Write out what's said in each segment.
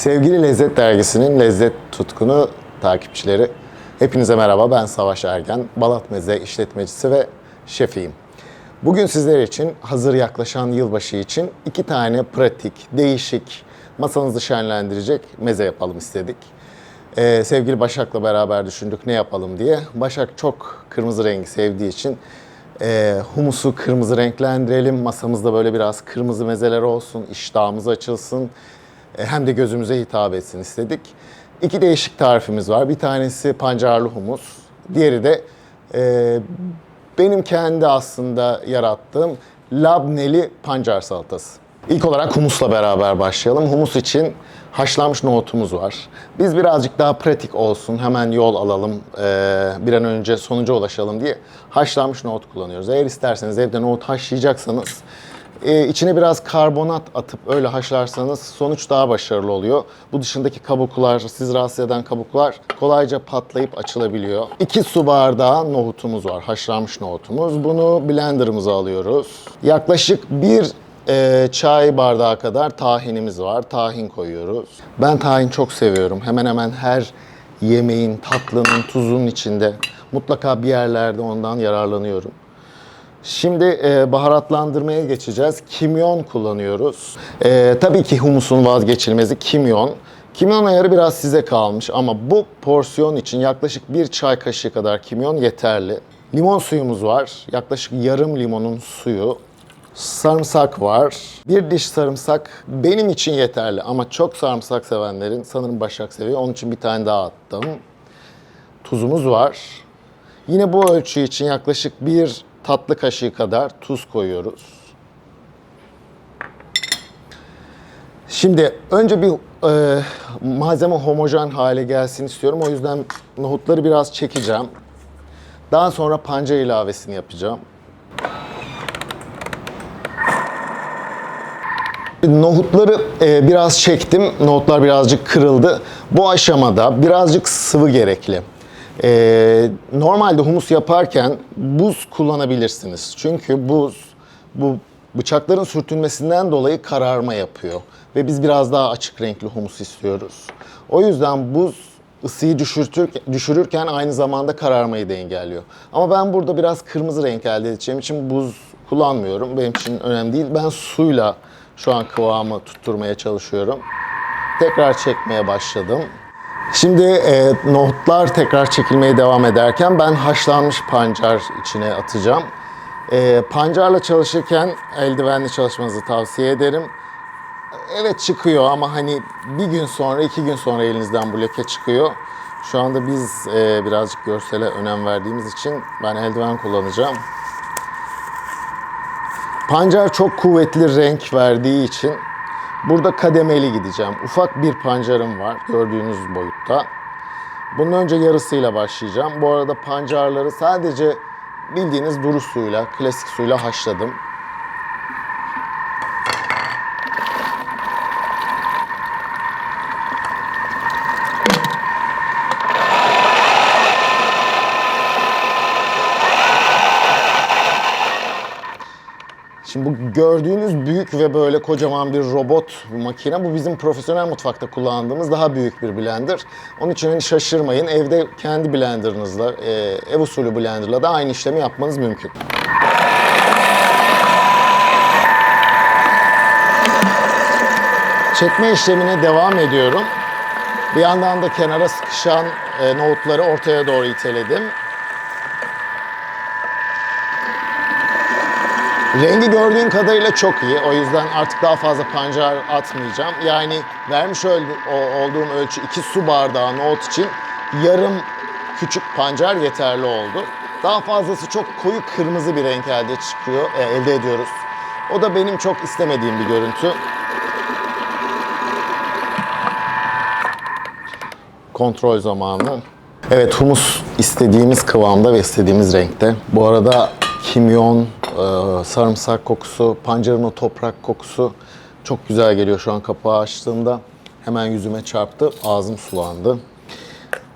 Sevgili Lezzet Dergisi'nin lezzet tutkunu takipçileri, hepinize merhaba. Ben Savaş Ergen, Balat Meze işletmecisi ve şefiyim. Bugün sizler için hazır yaklaşan yılbaşı için iki tane pratik, değişik, masanızı şenlendirecek meze yapalım istedik. Ee, sevgili Başak'la beraber düşündük ne yapalım diye. Başak çok kırmızı rengi sevdiği için e, humusu kırmızı renklendirelim. Masamızda böyle biraz kırmızı mezeler olsun, iştahımız açılsın. E, hem de gözümüze hitap etsin istedik. İki değişik tarifimiz var. Bir tanesi pancarlı humus, diğeri de e, benim kendi aslında yarattığım labneli pancar salatası. İlk olarak humusla beraber başlayalım. Humus için haşlanmış nohutumuz var. Biz birazcık daha pratik olsun, hemen yol alalım, e, bir an önce sonuca ulaşalım diye haşlanmış nohut kullanıyoruz. Eğer isterseniz evde nohut haşlayacaksanız e, içine biraz karbonat atıp öyle haşlarsanız sonuç daha başarılı oluyor. Bu dışındaki kabuklar, siz rahatsız eden kabuklar kolayca patlayıp açılabiliyor. 2 su bardağı nohutumuz var, haşlanmış nohutumuz. Bunu blenderımıza alıyoruz. Yaklaşık bir e, çay bardağı kadar tahinimiz var. Tahin koyuyoruz. Ben tahin çok seviyorum. Hemen hemen her yemeğin, tatlının, tuzun içinde mutlaka bir yerlerde ondan yararlanıyorum. Şimdi e, baharatlandırmaya geçeceğiz. Kimyon kullanıyoruz. E, tabii ki humusun vazgeçilmezi kimyon. Kimyon ayarı biraz size kalmış ama bu porsiyon için yaklaşık bir çay kaşığı kadar kimyon yeterli. Limon suyumuz var. Yaklaşık yarım limonun suyu. Sarımsak var. Bir diş sarımsak benim için yeterli ama çok sarımsak sevenlerin sanırım Başak seviyor. Onun için bir tane daha attım. Tuzumuz var. Yine bu ölçü için yaklaşık bir tatlı kaşığı kadar tuz koyuyoruz. Şimdi önce bir e, malzeme homojen hale gelsin istiyorum. O yüzden nohutları biraz çekeceğim. Daha sonra pancar ilavesini yapacağım. Nohutları e, biraz çektim. Nohutlar birazcık kırıldı. Bu aşamada birazcık sıvı gerekli. E, normalde humus yaparken buz kullanabilirsiniz. Çünkü buz bu bıçakların sürtünmesinden dolayı kararma yapıyor. Ve biz biraz daha açık renkli humus istiyoruz. O yüzden buz ısıyı düşürürken aynı zamanda kararmayı da engelliyor. Ama ben burada biraz kırmızı renk elde edeceğim için buz kullanmıyorum. Benim için önemli değil. Ben suyla şu an kıvamı tutturmaya çalışıyorum. Tekrar çekmeye başladım. Şimdi e, nohutlar tekrar çekilmeye devam ederken ben haşlanmış pancar içine atacağım. E, pancarla çalışırken eldivenli çalışmanızı tavsiye ederim. Evet çıkıyor ama hani bir gün sonra, iki gün sonra elinizden bu leke çıkıyor. Şu anda biz e, birazcık görsele önem verdiğimiz için ben eldiven kullanacağım. Pancar çok kuvvetli renk verdiği için burada kademeli gideceğim. Ufak bir pancarım var gördüğünüz boyutta. Bunun önce yarısıyla başlayacağım. Bu arada pancarları sadece bildiğiniz duru suyla, klasik suyla haşladım. Şimdi bu gördüğünüz büyük ve böyle kocaman bir robot bir makine. Bu bizim profesyonel mutfakta kullandığımız daha büyük bir blender. Onun için hani şaşırmayın. Evde kendi blenderınızla, e, ev usulü blenderla da aynı işlemi yapmanız mümkün. Çekme işlemine devam ediyorum. Bir yandan da kenara sıkışan e, nohutları ortaya doğru iteledim. Rengi gördüğün kadarıyla çok iyi. O yüzden artık daha fazla pancar atmayacağım. Yani vermiş olduğum ölçü 2 su bardağı nohut için yarım küçük pancar yeterli oldu. Daha fazlası çok koyu kırmızı bir renk elde çıkıyor, e, elde ediyoruz. O da benim çok istemediğim bir görüntü. Kontrol zamanı. Evet humus istediğimiz kıvamda ve istediğimiz renkte. Bu arada kimyon, sarımsak kokusu, pancarın o toprak kokusu çok güzel geliyor şu an kapağı açtığımda. Hemen yüzüme çarptı, ağzım sulandı.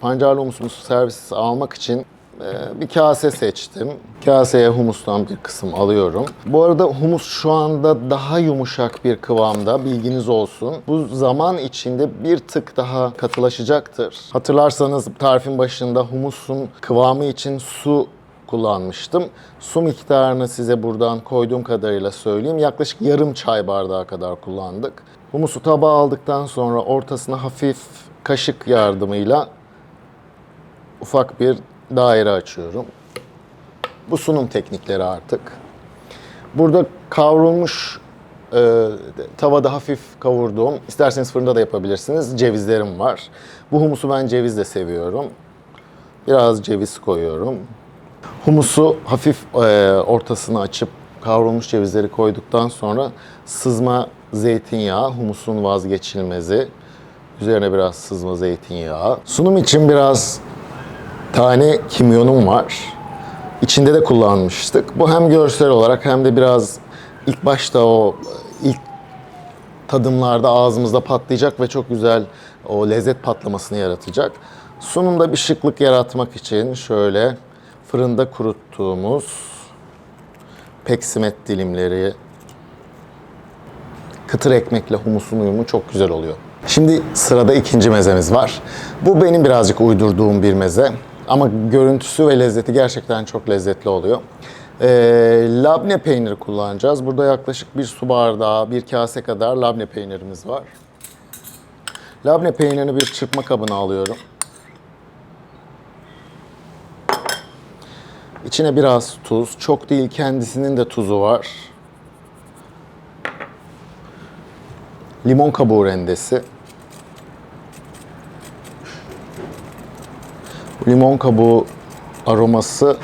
Pancarlı humusumuzu servis almak için e, bir kase seçtim. Kaseye humustan bir kısım alıyorum. Bu arada humus şu anda daha yumuşak bir kıvamda bilginiz olsun. Bu zaman içinde bir tık daha katılaşacaktır. Hatırlarsanız tarifin başında humusun kıvamı için su kullanmıştım. Su miktarını size buradan koyduğum kadarıyla söyleyeyim. Yaklaşık yarım çay bardağı kadar kullandık. Humusu tabağa aldıktan sonra ortasına hafif kaşık yardımıyla ufak bir daire açıyorum. Bu sunum teknikleri artık. Burada kavrulmuş e, tavada hafif kavurduğum, isterseniz fırında da yapabilirsiniz, cevizlerim var. Bu humusu ben cevizle seviyorum. Biraz ceviz koyuyorum. Humusu hafif e, ortasını açıp kavrulmuş cevizleri koyduktan sonra sızma zeytinyağı, humusun vazgeçilmezi. Üzerine biraz sızma zeytinyağı. Sunum için biraz tane kimyonum var. İçinde de kullanmıştık. Bu hem görsel olarak hem de biraz ilk başta o ilk tadımlarda ağzımızda patlayacak ve çok güzel o lezzet patlamasını yaratacak. Sunumda bir şıklık yaratmak için şöyle fırında kuruttuğumuz peksimet dilimleri kıtır ekmekle humusun uyumu çok güzel oluyor. Şimdi sırada ikinci mezemiz var. Bu benim birazcık uydurduğum bir meze. Ama görüntüsü ve lezzeti gerçekten çok lezzetli oluyor. Ee, labne peyniri kullanacağız. Burada yaklaşık bir su bardağı, bir kase kadar labne peynirimiz var. Labne peynirini bir çırpma kabına alıyorum. İçine biraz tuz, çok değil kendisinin de tuzu var. Limon kabuğu rendesi. Limon kabuğu aroması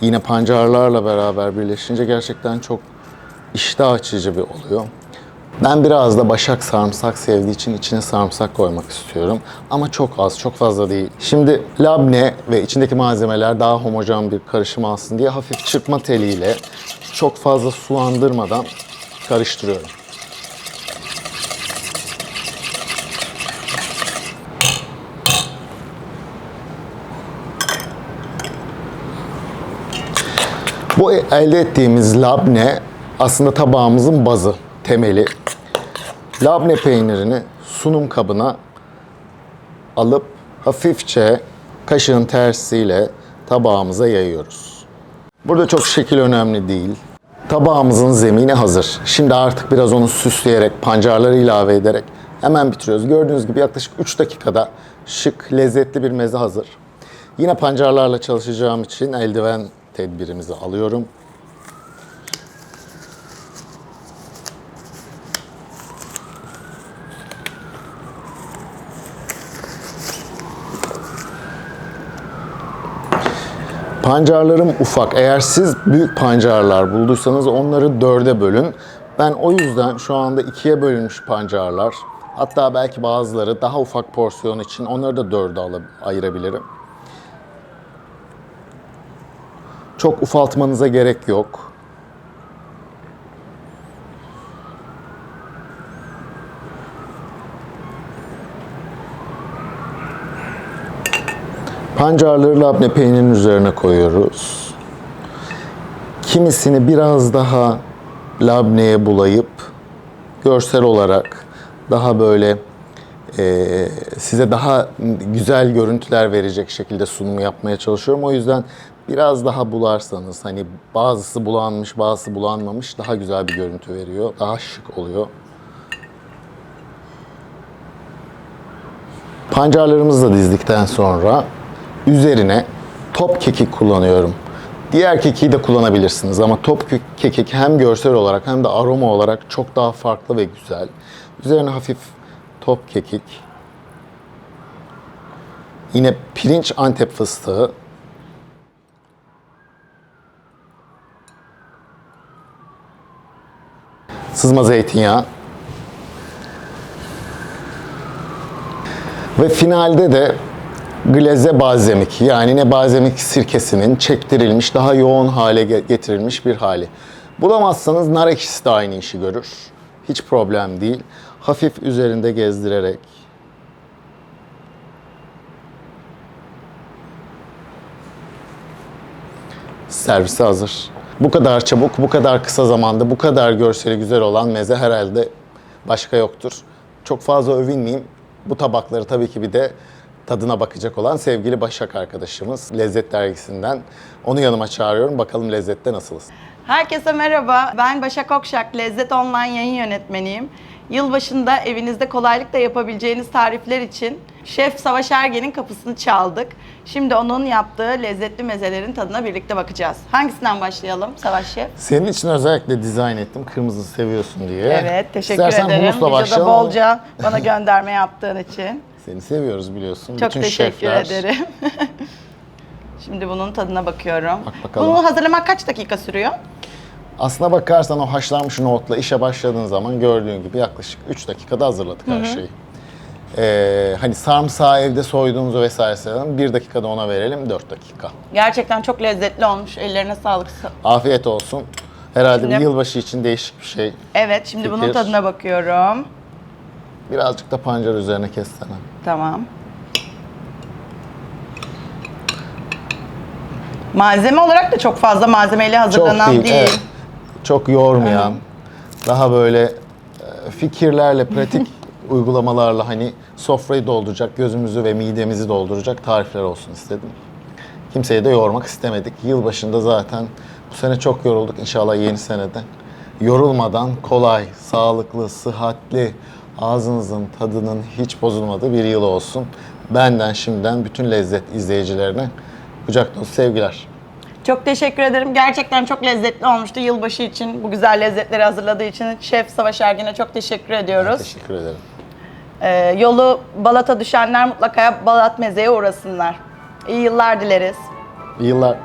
yine pancarlarla beraber birleşince gerçekten çok iştah açıcı bir oluyor. Ben biraz da başak sarımsak sevdiği için içine sarımsak koymak istiyorum. Ama çok az, çok fazla değil. Şimdi labne ve içindeki malzemeler daha homojen bir karışım alsın diye hafif çırpma teliyle çok fazla sulandırmadan karıştırıyorum. Bu elde ettiğimiz labne aslında tabağımızın bazı, temeli. Labne peynirini sunum kabına alıp hafifçe kaşığın tersiyle tabağımıza yayıyoruz. Burada çok şekil önemli değil. Tabağımızın zemini hazır. Şimdi artık biraz onu süsleyerek, pancarları ilave ederek hemen bitiriyoruz. Gördüğünüz gibi yaklaşık 3 dakikada şık, lezzetli bir meze hazır. Yine pancarlarla çalışacağım için eldiven tedbirimizi alıyorum. Pancarlarım ufak. Eğer siz büyük pancarlar bulduysanız onları dörde bölün. Ben o yüzden şu anda ikiye bölünmüş pancarlar. Hatta belki bazıları daha ufak porsiyon için onları da dörde alıp ayırabilirim. Çok ufaltmanıza gerek yok. Pancarları labne peynirinin üzerine koyuyoruz. Kimisini biraz daha labneye bulayıp görsel olarak daha böyle e, size daha güzel görüntüler verecek şekilde sunum yapmaya çalışıyorum. O yüzden biraz daha bularsanız hani bazısı bulanmış bazısı bulanmamış daha güzel bir görüntü veriyor. Daha şık oluyor. Pancarlarımızı da dizdikten sonra üzerine top kekik kullanıyorum. Diğer kekiği de kullanabilirsiniz ama top ke- kekik hem görsel olarak hem de aroma olarak çok daha farklı ve güzel. Üzerine hafif top kekik. Yine pirinç antep fıstığı. Sızma zeytinyağı. Ve finalde de glaze balzamik yani ne balzamik sirkesinin çektirilmiş, daha yoğun hale ge- getirilmiş bir hali. Bulamazsanız nar ekşisi de aynı işi görür. Hiç problem değil. Hafif üzerinde gezdirerek servise hazır. Bu kadar çabuk, bu kadar kısa zamanda, bu kadar görseli güzel olan meze herhalde başka yoktur. Çok fazla övünmeyeyim. Bu tabakları tabii ki bir de tadına bakacak olan sevgili Başak arkadaşımız Lezzet Dergisi'nden. Onu yanıma çağırıyorum. Bakalım lezzette nasılız? Herkese merhaba. Ben Başak Okşak, Lezzet Online yayın yönetmeniyim. Yılbaşında evinizde kolaylıkla yapabileceğiniz tarifler için Şef Savaş Ergen'in kapısını çaldık. Şimdi onun yaptığı lezzetli mezelerin tadına birlikte bakacağız. Hangisinden başlayalım Savaş Şef? Senin için özellikle dizayn ettim. Kırmızı seviyorsun diye. Evet, teşekkür İstersen ederim. humusla Videoda başlayalım. bolca bana gönderme yaptığın için. Seni seviyoruz biliyorsun. Çok Bütün teşekkür şefler. ederim. Şimdi bunun tadına bakıyorum. Bak bakalım. Bunu hazırlamak kaç dakika sürüyor? Aslına bakarsan o haşlanmış nohutla işe başladığın zaman gördüğün gibi yaklaşık 3 dakikada hazırladık her şeyi. Ee, hani sarımsağı evde soyduğumuzu vesaire. 1 dakikada ona verelim 4 dakika. Gerçekten çok lezzetli olmuş. Ellerine sağlık. Afiyet olsun. Herhalde bir Şimdi- yılbaşı için değişik bir şey. Evet, şimdi bunun Fikir. tadına bakıyorum. Birazcık da pancar üzerine kessene. Tamam. Malzeme olarak da çok fazla malzemeyle hazırlanan Çok değil, değil. evet. Çok yormayan, daha böyle e, fikirlerle, pratik uygulamalarla hani sofrayı dolduracak, gözümüzü ve midemizi dolduracak tarifler olsun istedim. Kimseyi de yormak istemedik. Yılbaşında zaten bu sene çok yorulduk. İnşallah yeni senede yorulmadan kolay, sağlıklı, sıhhatli, ağzınızın tadının hiç bozulmadığı bir yıl olsun. Benden şimdiden bütün lezzet izleyicilerine kucak dolusu sevgiler. Çok teşekkür ederim. Gerçekten çok lezzetli olmuştu yılbaşı için. Bu güzel lezzetleri hazırladığı için Şef Savaş Ergen'e çok teşekkür ediyoruz. Teşekkür ederim. Ee, yolu Balat'a düşenler mutlaka Balat Meze'ye uğrasınlar. İyi yıllar dileriz. İyi yıllar.